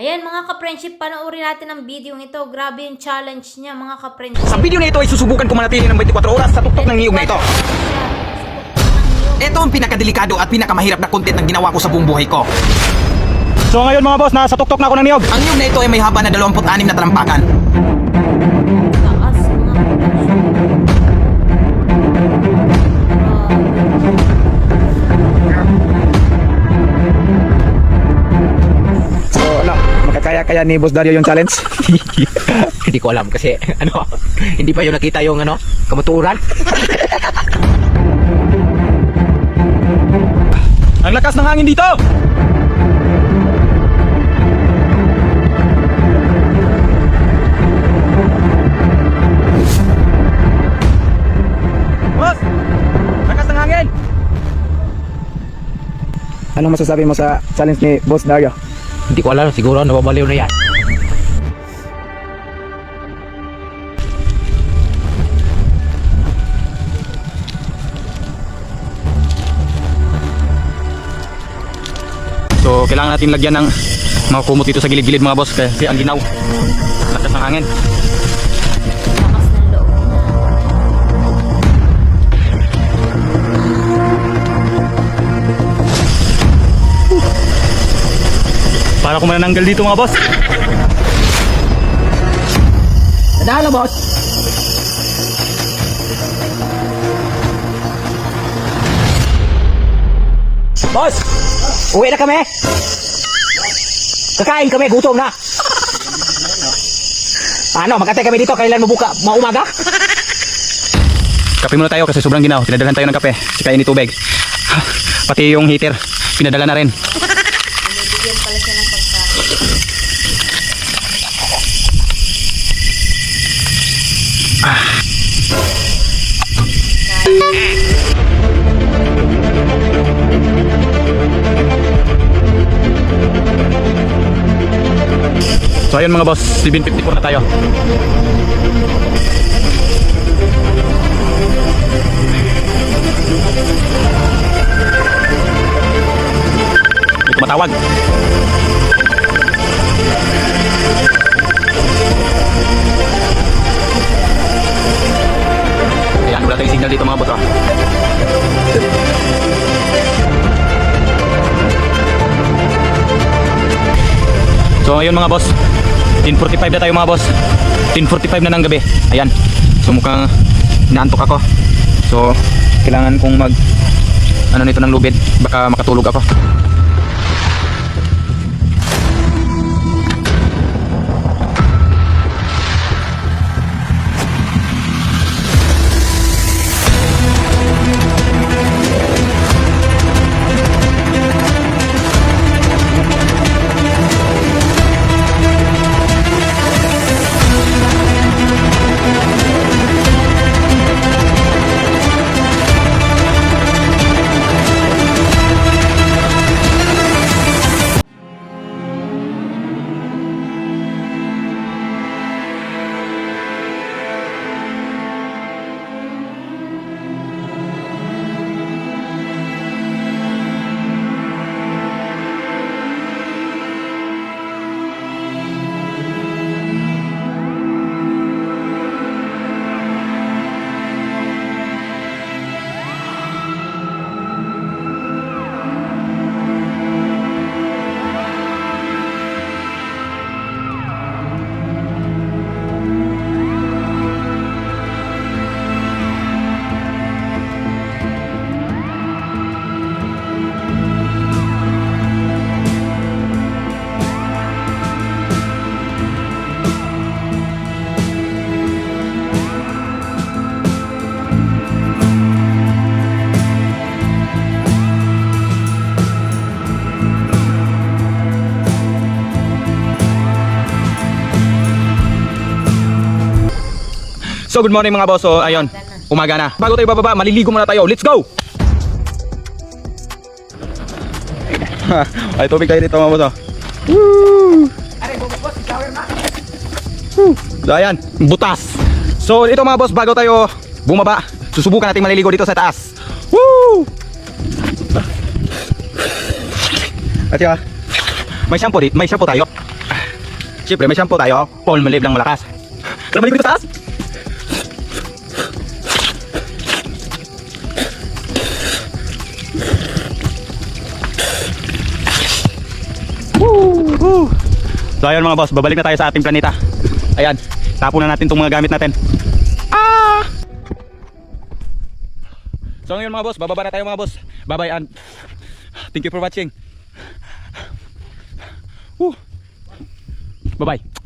Ayan mga ka-friendship, panoorin natin ang video ito. Grabe yung challenge niya mga ka-friendship. Sa video na ito ay susubukan ko manatili ng 24 oras sa tuktok ng niyog na ito. Ito ang pinakadelikado at pinakamahirap na content ng ginawa ko sa buong buhay ko. So ngayon mga boss, nasa tuktok na ako ng niyog. Ang niyog na ito ay may haba na 26 na talampakan. Kaya ni Boss Dario yung challenge? hindi ko alam kasi ano, hindi pa yung nakita yung ano, kamuturan. Ang lakas ng hangin dito! Boss! Lakas ng hangin! Anong masasabi mo sa challenge ni Boss Dario? Hindi ko alam, siguro nababaliw na yan. So, kailangan natin lagyan ng mga kumot dito sa gilid-gilid mga boss kasi ang ginaw. Lakas ng hangin. Para ko manananggal dito mga boss. Nadala, boss! Boss! Uwi na kami! Kakain kami, gutom na! Ano, magkantay kami dito, kailan mo buka, maumaga? Kape muna tayo kasi sobrang ginaw. Pinadalhan tayo ng kape. Sikain ni tubig. Pati yung heater, pinadala na rin. So ayun mga boss, 754 na tayo. May tumatawag. Ayan, wala tayong signal dito mga boss. ah. So ayun mga boss 10.45 na tayo mga boss. 10.45 na ng gabi. Ayan. So mukhang naantok ako. So kailangan kong mag Ano nito ng lubid. Baka makatulog ako So good morning mga boss So ayun Umaga na Bago tayo bababa Maliligo muna tayo Let's go Ay tubig tayo dito mga boss oh. Woo! Woo! So ayan Butas So ito mga boss Bago tayo bumaba Susubukan natin maliligo dito sa taas Woo! At yun, may shampoo dito, may shampoo tayo. Siyempre, may shampoo tayo. Paul Malib lang malakas. Tara, balik dito sa taas. Woo! Woo! So ayun mga boss, babalik na tayo sa ating planeta. Ayan, tapon na natin itong mga gamit natin. Ah! So ngayon mga boss, bababa na tayo mga boss. Bye bye and thank you for watching. Woo! Bye bye.